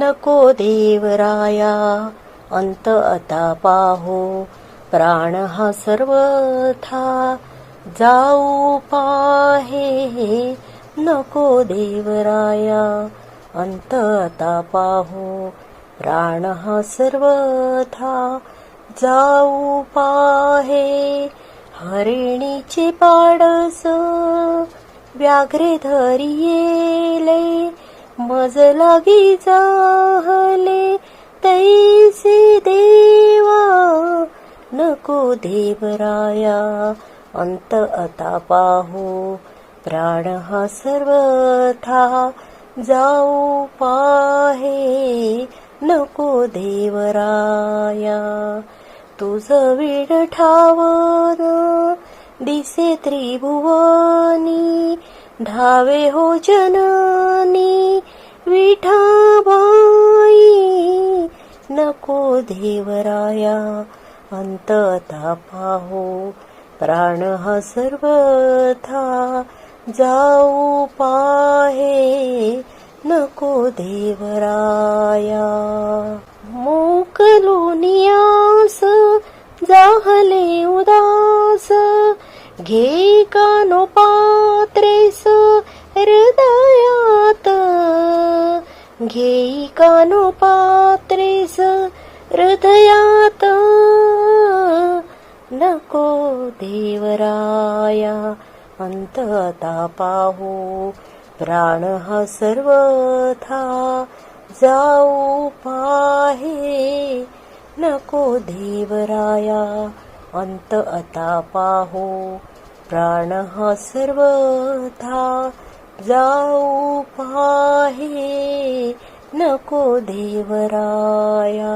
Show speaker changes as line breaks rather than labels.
नको देवराया अंत आता पाहो प्राण हा सर्वथा जाऊ पाहे नको देवराया अंत आता पाहो प्राण हा सर्वथा जाऊ पाहे हरिणीचे पाडस व्याघ्रे धरी येल मज लागी जाहले तैसे देवा नको देवराया अंत आता पाहू प्राण हा सर्वथा जाऊ पाहे नको देवराया. तुझ विड ठावर दिसे त्रिभुवनी धावे हो जननी विठाबाई नको देवराया अंत पाहो प्राण हा सर्वथा जाऊ पाहे नको देवराया. मोकलोनियास जाहले उदास घे कानो पात्रे हृदयात घे कानो पात्रेस हृदयात नको देवराया अंत आता पाहू प्राण हा सर्वथा जाऊ पाहे. नको देवराया अंत आता पाहो प्राण हा सर्वथा जाऊ पाहे. नको देवराया.